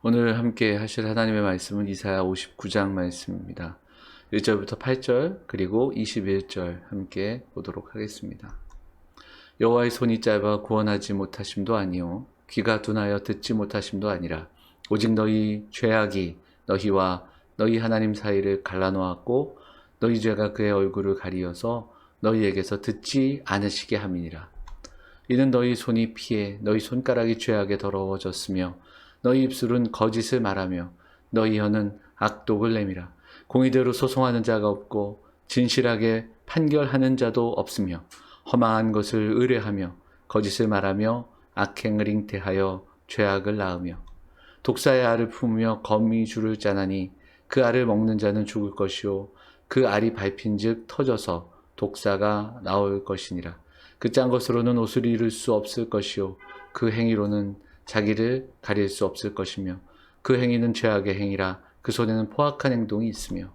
오늘 함께 하실 하나님의 말씀은 이사야 59장 말씀입니다. 1절부터 8절 그리고 21절 함께 보도록 하겠습니다. 여호와의 손이 짧아 구원하지 못하심도 아니요 귀가 둔하여 듣지 못하심도 아니라 오직 너희 죄악이 너희와 너희 하나님 사이를 갈라놓았고 너희 죄가 그의 얼굴을 가리어서 너희에게서 듣지 않으시게 함이니라. 이는 너희 손이 피해 너희 손가락이 죄악에 더러워졌으며 너희 입술은 거짓을 말하며 너희 혀는 악독을 내밀어 공의대로 소송하는 자가 없고 진실하게 판결하는 자도 없으며 허망한 것을 의뢰하며 거짓을 말하며 악행을 잉태하여 죄악을 낳으며 독사의 알을 품으며 거미 줄을 짜나니 그 알을 먹는 자는 죽을 것이요 그 알이 밟힌즉 터져서 독사가 나올 것이니라. 그 짠 것으로는 옷을 잃을 수 없을 것이요 그 행위로는 자기를 가릴 수 없을 것이며 그 행위는 죄악의 행위라 그 손에는 포악한 행동이 있으며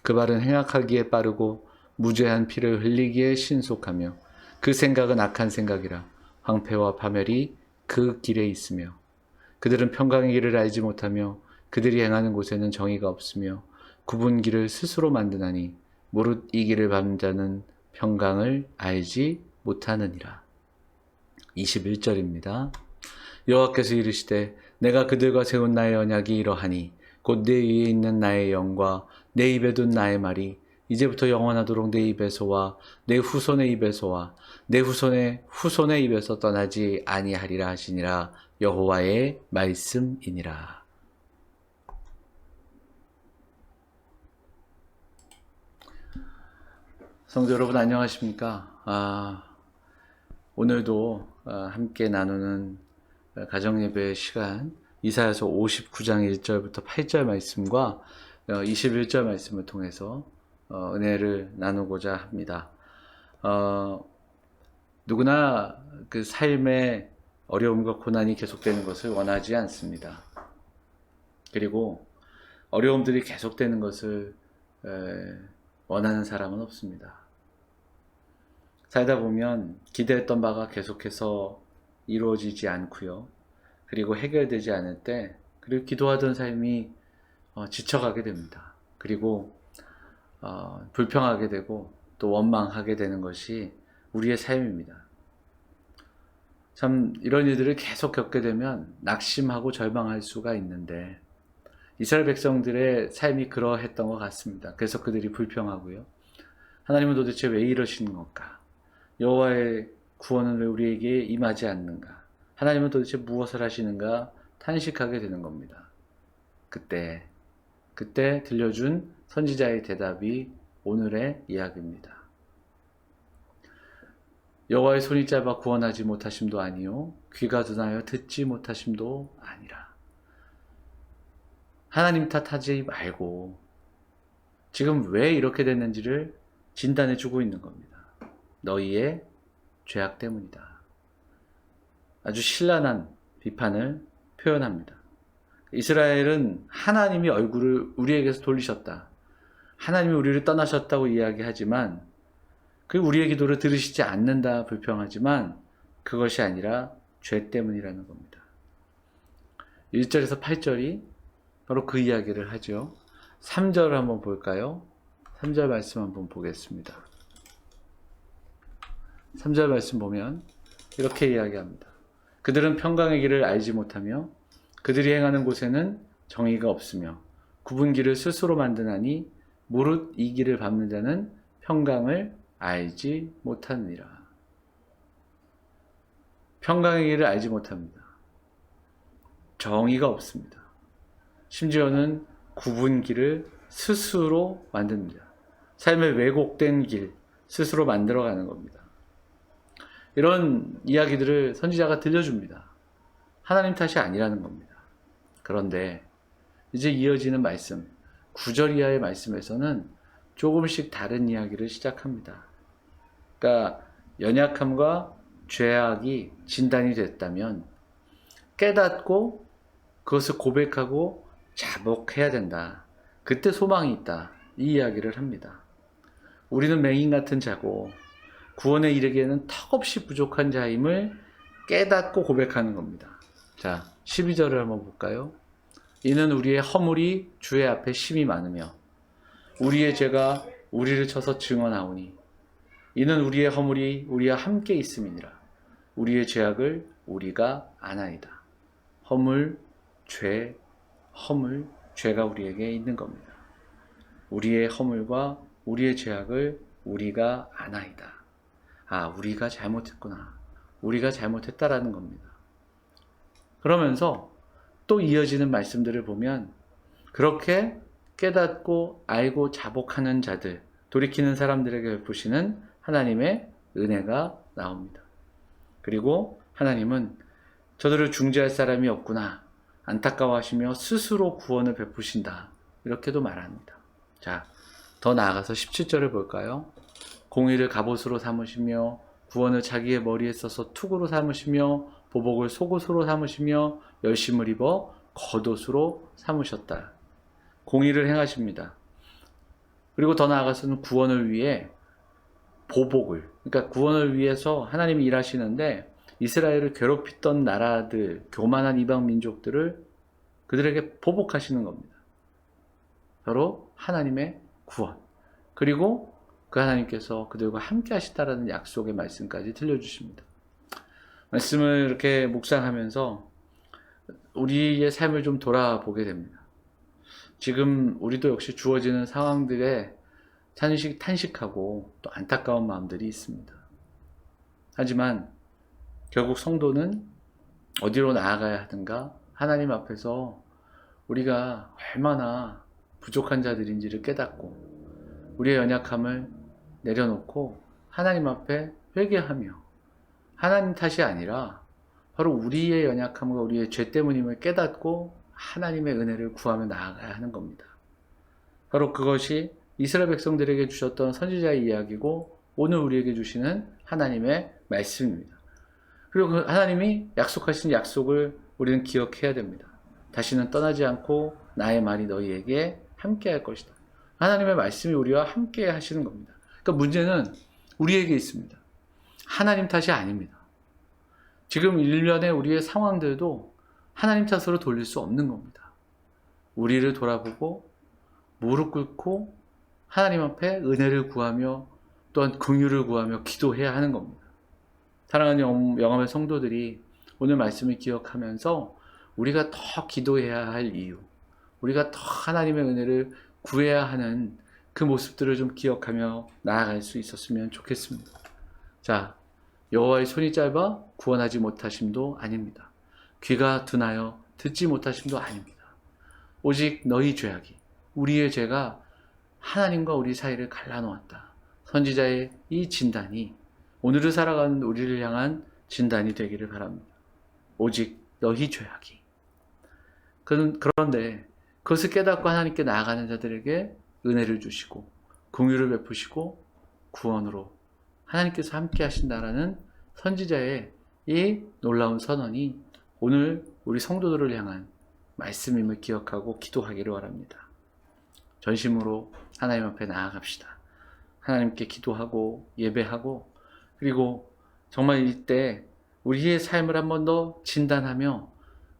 그 발은 행악하기에 빠르고 무죄한 피를 흘리기에 신속하며 그 생각은 악한 생각이라 황폐와 파멸이 그 길에 있으며 그들은 평강의 길을 알지 못하며 그들이 행하는 곳에는 정의가 없으며 굽은 길을 스스로 만드나니 무릇 이 길을 밟는 자는 평강을 알지 못하느니라. 21절입니다. 여호와께서 이르시되 내가 그들과 세운 나의 언약이 이러하니 곧 내 위에 있는 나의 영과 내 입에 둔 나의 말이 이제부터 영원하도록 내 입에서와 내 후손의 입에서와 내 후손의 후손의 입에서 떠나지 아니하리라 하시니라 여호와의 말씀이니라. 성도 여러분 안녕하십니까? 아, 오늘도 아, 함께 나누는 가정 예배 시간 이사야서 59장 1절부터 8절 말씀과 21절 말씀을 통해서 어, 은혜를 나누고자 합니다. 어, 누구나 그 삶의 어려움과 고난이 계속되는 것을 원하지 않습니다. 그리고 어려움들이 계속되는 것을 에, 원하는 사람은 없습니다. 살다 보면 기대했던 바가 계속해서 이루어지지 않고요. 그리고 해결되지 않을 때, 그리고 기도하던 삶이 어, 지쳐가게 됩니다. 그리고 어, 불평하게 되고 또 원망하게 되는 것이 우리의 삶입니다. 참 이런 일들을 계속 겪게 되면 낙심하고 절망할 수가 있는데 이스라엘 백성들의 삶이 그러했던 것 같습니다. 그래서 그들이 불평하고요. 하나님은 도대체 왜 이러시는 건가? 여호와의 구원은 왜 우리에게 임하지 않는가? 하나님은 도대체 무엇을 하시는가? 탄식하게 되는 겁니다. 그때 그때 들려준 선지자의 대답이 오늘의 이야기입니다. 여호와의 손이 짧아 구원하지 못하심도 아니요 귀가 둔하여 듣지 못하심도 아니라 하나님 탓하지 말고 지금 왜 이렇게 됐는지를 진단해 주고 있는 겁니다. 너희의 죄악 때문이다. 아주 신랄한 비판을 표현합니다. 이스라엘은 하나님이 얼굴을 우리에게서 돌리셨다. 하나님이 우리를 떠나셨다고 이야기하지만 그 우리의 기도를 들으시지 않는다 불평하지만 그것이 아니라 죄 때문이라는 겁니다. 1절에서 8절이 바로 그 이야기를 하죠. 3절 한번 볼까요? 3절 말씀 한번 보겠습니다. 3절 말씀 보면 이렇게 이야기합니다. 그들은 평강의 길을 알지 못하며 그들이 행하는 곳에는 정의가 없으며 굽은 길을 스스로 만드나니 무릇 이 길을 밟는 자는 평강을 알지 못하느니라. 평강의 길을 알지 못합니다. 정의가 없습니다. 심지어는 굽은 길을 스스로 만듭니다. 삶의 왜곡된 길 스스로 만들어가는 겁니다. 이런 이야기들을 선지자가 들려줍니다. 하나님 탓이 아니라는 겁니다. 그런데 이제 이어지는 말씀, 9절 이하의 말씀에서는 조금씩 다른 이야기를 시작합니다. 그러니까 연약함과 죄악이 진단이 됐다면 깨닫고 그것을 고백하고 자복해야 된다. 그때 소망이 있다. 이 이야기를 합니다. 우리는 맹인 같은 자고 구원에 이르기에는 턱없이 부족한 자임을 깨닫고 고백하는 겁니다. 자, 12절을 한번 볼까요? 이는 우리의 허물이 주의 앞에 심이 많으며 우리의 죄가 우리를 쳐서 증언하오니 이는 우리의 허물이 우리와 함께 있음이니라 우리의 죄악을 우리가 아나이다 허물, 죄, 허물, 죄가 우리에게 있는 겁니다 우리의 허물과 우리의 죄악을 우리가 아나이다 아 우리가 잘못했구나 우리가 잘못했다라는 겁니다 그러면서 또 이어지는 말씀들을 보면 그렇게 깨닫고 알고 자복하는 자들, 돌이키는 사람들에게 베푸시는 하나님의 은혜가 나옵니다. 그리고 하나님은 저들을 중재할 사람이 없구나 안타까워하시며 스스로 구원을 베푸신다. 이렇게도 말합니다. 자, 더 나아가서 17절을 볼까요? 공의를 갑옷으로 삼으시며 구원을 자기의 머리에 써서 투구로 삼으시며 보복을 속옷으로 삼으시며 열심을 입어 겉옷으로 삼으셨다. 공의를 행하십니다. 그리고 더 나아가서는 구원을 위해 보복을, 그러니까 구원을 위해서 하나님이 일하시는데 이스라엘을 괴롭히던 나라들, 교만한 이방 민족들을 그들에게 보복하시는 겁니다. 바로 하나님의 구원. 그리고 그 하나님께서 그들과 함께 하시다라는 약속의 말씀까지 들려주십니다. 말씀을 이렇게 묵상하면서 우리의 삶을 좀 돌아보게 됩니다. 지금 우리도 역시 주어지는 상황들에 탄식, 탄식하고 또 안타까운 마음들이 있습니다. 하지만 결국 성도는 어디로 나아가야 하든가 하나님 앞에서 우리가 얼마나 부족한 자들인지를 깨닫고 우리의 연약함을 내려놓고 하나님 앞에 회개하며 하나님 탓이 아니라 바로 우리의 연약함과 우리의 죄 때문임을 깨닫고 하나님의 은혜를 구하며 나아가야 하는 겁니다. 바로 그것이 이스라엘 백성들에게 주셨던 선지자의 이야기고 오늘 우리에게 주시는 하나님의 말씀입니다. 그리고 그 하나님이 약속하신 약속을 우리는 기억해야 됩니다. 다시는 떠나지 않고 나의 말이 너희에게 함께 할 것이다. 하나님의 말씀이 우리와 함께 하시는 겁니다. 그러니까 문제는 우리에게 있습니다. 하나님 탓이 아닙니다. 지금 일면의 우리의 상황들도 하나님 탓으로 돌릴 수 없는 겁니다. 우리를 돌아보고 무릎 꿇고 하나님 앞에 은혜를 구하며 또한 긍휼을 구하며 기도해야 하는 겁니다. 사랑하는 영- 영암의 성도들이 오늘 말씀을 기억하면서 우리가 더 기도해야 할 이유, 우리가 더 하나님의 은혜를 구해야 하는 그 모습들을 좀 기억하며 나아갈 수 있었으면 좋겠습니다. 자, 여호와의 손이 짧아 구원하지 못하심도 아닙니다. 귀가 둔하여 듣지 못하심도 아닙니다. 오직 너희 죄악이 우리의 죄가 하나님과 우리 사이를 갈라놓았다. 선지자의 이 진단이 오늘을 살아가는 우리를 향한 진단이 되기를 바랍니다. 오직 너희 죄악이. 그런데 그것을 깨닫고 하나님께 나아가는 자들에게 은혜를 주시고 공유를 베푸시고 구원으로 하나님께서 함께 하신다라는 선지자의 이 놀라운 선언이 오늘 우리 성도들을 향한 말씀임을 기억하고 기도하기를 바랍니다. 전심으로 하나님 앞에 나아갑시다. 하나님께 기도하고 예배하고 그리고 정말 이때 우리의 삶을 한 번 더 진단하며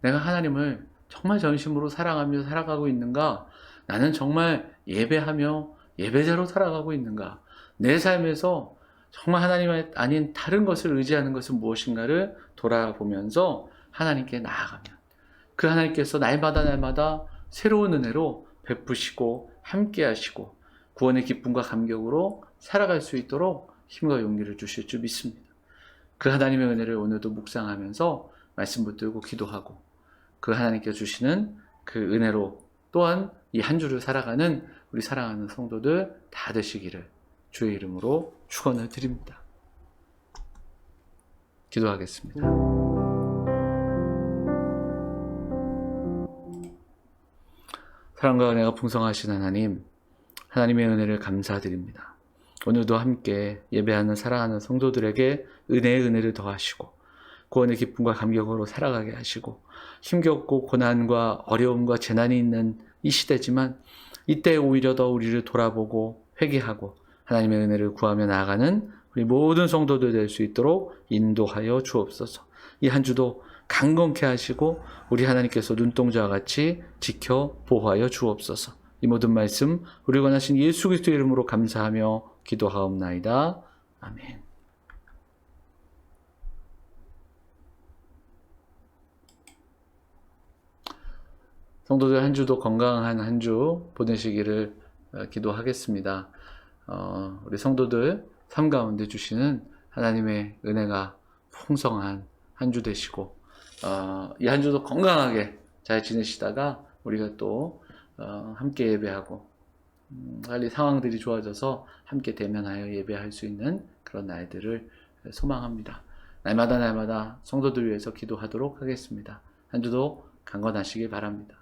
내가 하나님을 정말 전심으로 사랑하며 살아가고 있는가? 나는 정말 예배하며 예배자로 살아가고 있는가? 내 삶에서 정말 하나님 아닌 다른 것을 의지하는 것은 무엇인가를 돌아보면서 하나님께 나아가면 그 하나님께서 날마다 날마다 새로운 은혜로 베푸시고 함께 하시고 구원의 기쁨과 감격으로 살아갈 수 있도록 힘과 용기를 주실 줄 믿습니다. 그 하나님의 은혜를 오늘도 묵상하면서 말씀 붙들고 기도하고 그 하나님께 주시는 그 은혜로 또한 이 한 주를 살아가는 우리 사랑하는 성도들 다 되시기를 주의 이름으로 축원을 드립니다. 기도하겠습니다. 사랑과 은혜가 풍성하신 하나님, 하나님의 은혜를 감사드립니다. 오늘도 함께 예배하는 사랑하는 성도들에게 은혜의 은혜를 더하시고 구원의 기쁨과 감격으로 살아가게 하시고 힘겹고 고난과 어려움과 재난이 있는 이 시대지만 이때 오히려 더 우리를 돌아보고 회개하고 하나님의 은혜를 구하며 나아가는 우리 모든 성도들 될 수 있도록 인도하여 주옵소서. 이 한 주도 강건케 하시고 우리 하나님께서 눈동자와 같이 지켜 보호하여 주옵소서. 이 모든 말씀 우리 원하신 예수 그리스도의 이름으로 감사하며 기도하옵나이다. 아멘. 성도들 한 주도 건강한 한 주 보내시기를 어, 기도하겠습니다. 어, 우리 성도들 삶 가운데 주시는 하나님의 은혜가 풍성한 한 주 되시고 어, 이 한 주도 건강하게 잘 지내시다가 우리가 또 어, 함께 예배하고 음, 빨리 상황들이 좋아져서 함께 대면하여 예배할 수 있는 그런 날들을 소망합니다. 날마다 날마다 성도들 위해서 기도하도록 하겠습니다. 한 주도 강건하시길 바랍니다.